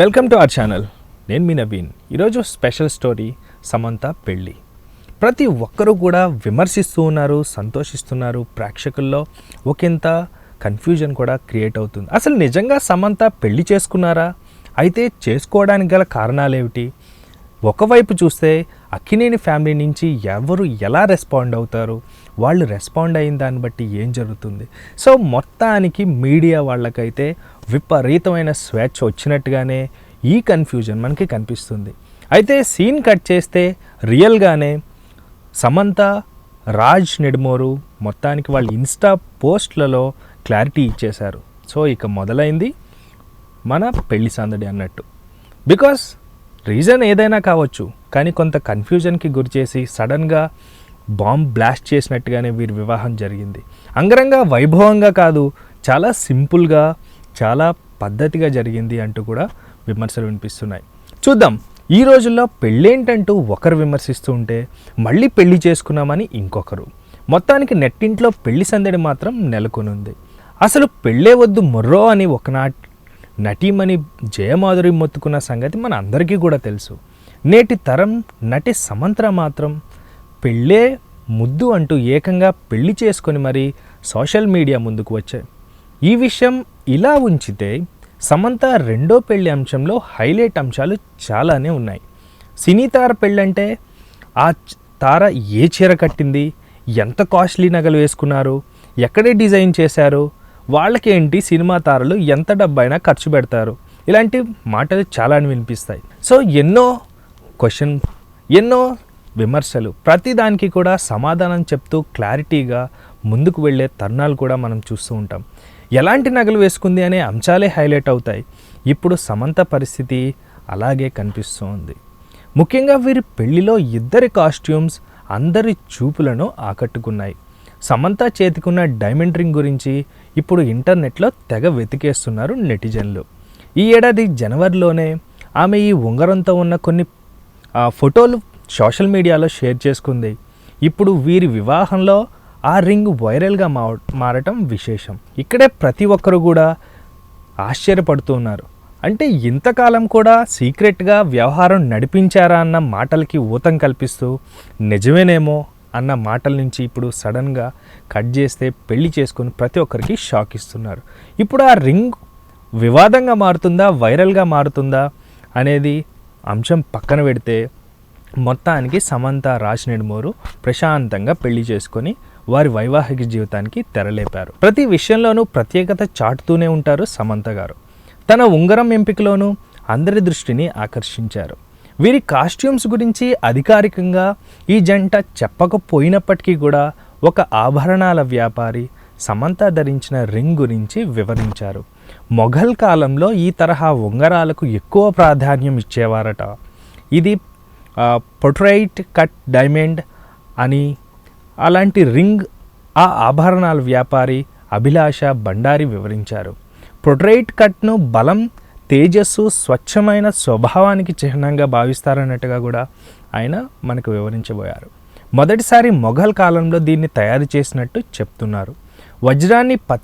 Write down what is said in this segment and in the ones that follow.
Welcome to our channel నేను మీ నవీన్. ఈరోజు special story Samantha పెళ్ళి. ప్రతి ఒక్కరూ కూడా విమర్శిస్తూ ఉన్నారు సంతోషిస్తున్నారు ప్రేక్షకుల్లో. ఒకంత కన్ఫ్యూజన్ కూడా క్రియేట్ అవుతుంది. అసలు నిజంగా సమంత పెళ్ళి చేసుకున్నారా? అయితే చేసుకోవడానికి గల కారణాలేమిటి? ఒకవైపు చూస్తే అక్కినేని ఫ్యామిలీ నుంచి ఎవరు ఎలా రెస్పాండ్ అవుతారు? వాళ్ళు రెస్పాండ్ అయిన దాన్ని బట్టి ఏం జరుగుతుంది? సో మొత్తానికి మీడియా వాళ్ళకైతే విపరీతమైన స్వేచ్ఛ వచ్చినట్టుగానే ఈ కన్ఫ్యూజన్ మనకి కనిపిస్తుంది. అయితే సీన్ కట్ చేస్తే రియల్గానే సమంత రాజ్ నెడుమోరు మొత్తానికి వాళ్ళ ఇన్స్టా పోస్ట్లలో క్లారిటీ ఇచ్చేశారు. సో ఇక మొదలైంది మన పెళ్ళి సందడి అన్నట్టు. బికాస్ రీజన్ ఏదైనా కావచ్చు కానీ కొంత కన్ఫ్యూజన్కి గురిచేసి సడన్గా బాంబ్ బ్లాస్ట్ చేసినట్టుగానే వీరి వివాహం జరిగింది. అంగరంగ వైభవంగా కాదు చాలా సింపుల్గా చాలా పద్ధతిగా జరిగింది అంటూ కూడా విమర్శలు వినిపిస్తున్నాయి. చూద్దాం ఈ రోజుల్లో పెళ్ళేంటంటూ ఒకరు విమర్శిస్తూ ఉంటే మళ్ళీ పెళ్ళి చేసుకున్నామని ఇంకొకరు. మొత్తానికి నెట్టింట్లో పెళ్ళి సందడి మాత్రం నెలకొనుంది. అసలు పెళ్ళే వద్దు మొర్రో అని ఒకనాటి నటీమణి జయమాధురి మొత్తుకున్న సంగతి మన అందరికీ కూడా తెలుసు. నేటి తరం నటి సమంత్ర మాత్రం పెళ్ళే ముద్దు అంటూ ఏకంగా పెళ్ళి చేసుకొని మరీ సోషల్ మీడియా ముందుకు వచ్చాయి. ఈ విషయం ఇలా ఉంచితే సమంత రెండో పెళ్ళి అంశంలో హైలైట్ అంశాలు చాలానే ఉన్నాయి. సినీ తార పెళ్ళంటే ఆ తార ఏ చీర కట్టింది? ఎంత కాస్ట్లీ నగలు వేసుకున్నారు? ఎక్కడే డిజైన్ చేశారు? వాళ్ళకేంటి సినిమా తారలు ఎంత డబ్బైనా ఖర్చు పెడతారు? ఇలాంటి మాటలు చాలా వినిపిస్తాయి. సో ఎన్నో క్వశ్చన్ ఎన్నో విమర్శలు. ప్రతిదానికి కూడా సమాధానం చెప్తూ క్లారిటీగా ముందుకు వెళ్ళే తరుణాలు కూడా మనం చూస్తూ ఉంటాం. ఎలాంటి నగలు వేసుకుంది అనే అంశాలే హైలైట్ అవుతాయి. ఇప్పుడు సమంత పరిస్థితి అలాగే కనిపిస్తోంది ముఖ్యంగా వీరి పెళ్ళిలో ఇద్దరి కాస్ట్యూమ్స్ అందరి చూపులను ఆకట్టుకున్నాయి. సమంత చేతికున్న డైమండ్ రింగ్ గురించి ఇప్పుడు ఇంటర్నెట్లో తెగ వెతికేస్తున్నారు నెటిజన్లు. ఈ ఏడాది జనవరిలోనే ఆమె ఈ ఉంగరంతో ఉన్న కొన్ని ఆ, ఫోటోలు సోషల్ మీడియాలో షేర్ చేసుకుంది. ఇప్పుడు వీరి వివాహంలో ఆ రింగ్ వైరల్గా మా మారటం విశేషం. ఇక్కడే ప్రతి ఒక్కరు కూడా ఆశ్చర్యపడుతున్నారు అంటే ఇంతకాలం కూడా సీక్రెట్గా వ్యవహారం నడిపించారా అన్న మాటలకి ఊతం కల్పిస్తూ నిజమేనేమో అన్న మాటల నుంచి ఇప్పుడు సడన్గా కట్ చేస్తే పెళ్ళి చేసుకుని ప్రతి ఒక్కరికి షాక్ ఇస్తున్నారు. ఇప్పుడు ఆ రింగ్ వివాదంగా మారుతుందా వైరల్గా మారుతుందా అనేది అంశం పక్కన పెడితే మొత్తానికి సమంత రాజ్ ప్రశాంతంగా పెళ్ళి చేసుకొని వారి వైవాహిక జీవితానికి తెరలేపారు. ప్రతి విషయంలోనూ ప్రత్యేకత చాటుతూనే ఉంటారు సమంత గారు. తన ఉంగరం ఎంపికలోనూ అందరి దృష్టిని ఆకర్షించారు. వీరి కాస్ట్యూమ్స్ గురించి అధికారికంగా ఈ జంట చెప్పకపోయినప్పటికీ కూడా ఒక ఆభరణాల వ్యాపారి సమంత ధరించిన రింగ్ గురించి వివరించారు. మొఘల్ కాలంలో ఈ తరహా ఉంగరాలకు ఎక్కువ ప్రాధాన్యం ఇచ్చేవారట. ఇది పొట్రైట్ కట్ డైమండ్ అని అలాంటి రింగ్ ఆ ఆభరణాల వ్యాపారి అభిలాష బండారి వివరించారు. పొట్రైట్ కట్ను బలం తేజస్సు స్వచ్ఛమైన స్వభావానికి చిహ్నంగా భావిస్తారన్నట్టుగా కూడా ఆయన మనకు వివరించబోయారు. మొదటిసారి మొఘల్ కాలంలో దీన్ని తయారు చేసినట్టు చెప్తున్నారు. వజ్రాన్ని ప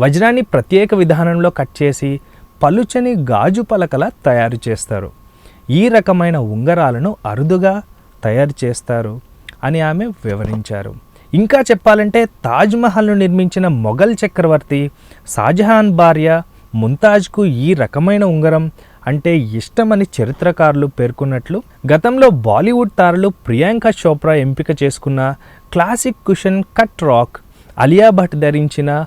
వజ్రాన్ని ప్రత్యేక విధానంలో కట్ చేసి పలుచని గాజు పలకల తయారు చేస్తారు. ఈ రకమైన ఉంగరాలను అరుదుగా తయారు చేస్తారు అని ఆమె వివరించారు. ఇంకా చెప్పాలంటే తాజ్మహల్ను నిర్మించిన మొఘల్ చక్రవర్తి షాజహాన్ భార్య ముంతాజ్కు ఈ రకమైన ఉంగరం అంటే ఇష్టమని చరిత్రకారులు పేర్కొన్నట్లు గతంలో బాలీవుడ్ తారలు ప్రియాంక చోప్రా ఎంపిక చేసుకున్న classic cushion cut rock Alia Bhatt ధరించిన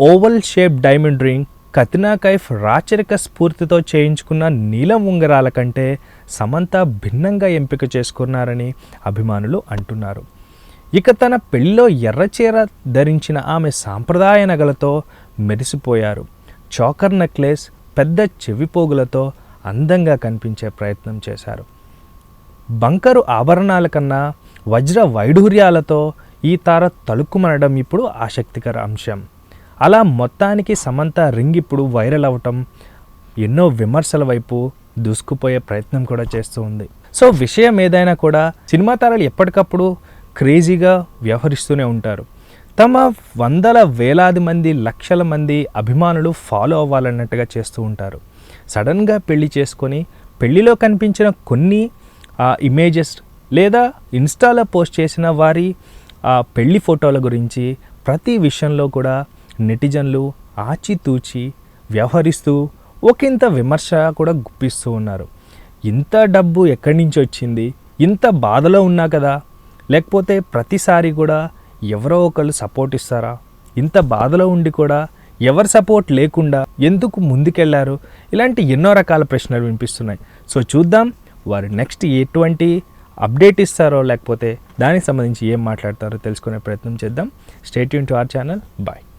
oval shape diamond ring Katrina Kaif రాచరిక స్ఫూర్తితో చేయించుకున్న నీలం ఉంగరాల కంటే సమంత భిన్నంగా ఎంపిక చేసుకున్నారని అభిమానులు అంటున్నారు. ఇక తన పెళ్ళిలో ఎర్రచీర ధరించిన ఆమె సాంప్రదాయ నగలతో మెరిసిపోయారు. చోకర్ నెక్లెస్ పెద్ద చెవిపోగులతో అందంగా కనిపించే ప్రయత్నం చేశారు. బంకరు ఆభరణాల కన్నా వజ్ర వైఢూర్యాలతో ఈ తార తలుక్కుమనడం ఇప్పుడు ఆసక్తికర అంశం. అలా మొత్తానికి సమంత రింగ్ ఇప్పుడు వైరల్ అవటం ఎన్నో విమర్శల వైపు దూసుకుపోయే ప్రయత్నం కూడా చేస్తూ ఉంది. సో విషయం ఏదైనా కూడా సినిమా తారలు ఎప్పటికప్పుడు క్రేజీగా వ్యవహరిస్తూనే ఉంటారు. తమ వందల వేలాది మంది లక్షల మంది అభిమానులు ఫాలో అవ్వాలన్నట్టుగా చేస్తూ ఉంటారు. సడన్గా పెళ్ళి చేసుకొని పెళ్ళిలో కనిపించిన కొన్ని ఇమేజెస్ లేదా ఇన్స్టాలో పోస్ట్ చేసిన వారి ఆ పెళ్ళి ఫోటోల గురించి ప్రతి విషయంలో కూడా నెటిజన్లు ఆచితూచి వ్యవహరిస్తూ ఒకంత విమర్శ కూడా గుప్పిస్తూ ఉన్నారు. ఇంత డబ్బు ఎక్కడి నుంచి వచ్చింది? ఇంత బాధలో ఉన్నా కదా? లేకపోతే ప్రతిసారి కూడా ఎవరో ఒకళ్ళు సపోర్ట్ ఇస్తారా? ఇంత బాధలో ఉండి కూడా ఎవరి సపోర్ట్ లేకుండా ఎందుకు ముందుకెళ్ళారు? ఇలాంటి ఎన్నో రకాల ప్రశ్నలు వినిపిస్తున్నాయి. సో చూద్దాం వారు నెక్స్ట్ ఎటువంటి అప్డేట్ ఇస్తారో లేకపోతే దానికి సంబంధించి ఏం మాట్లాడతారో తెలుసుకునే ప్రయత్నం చేద్దాం. State Yoon to our channel bye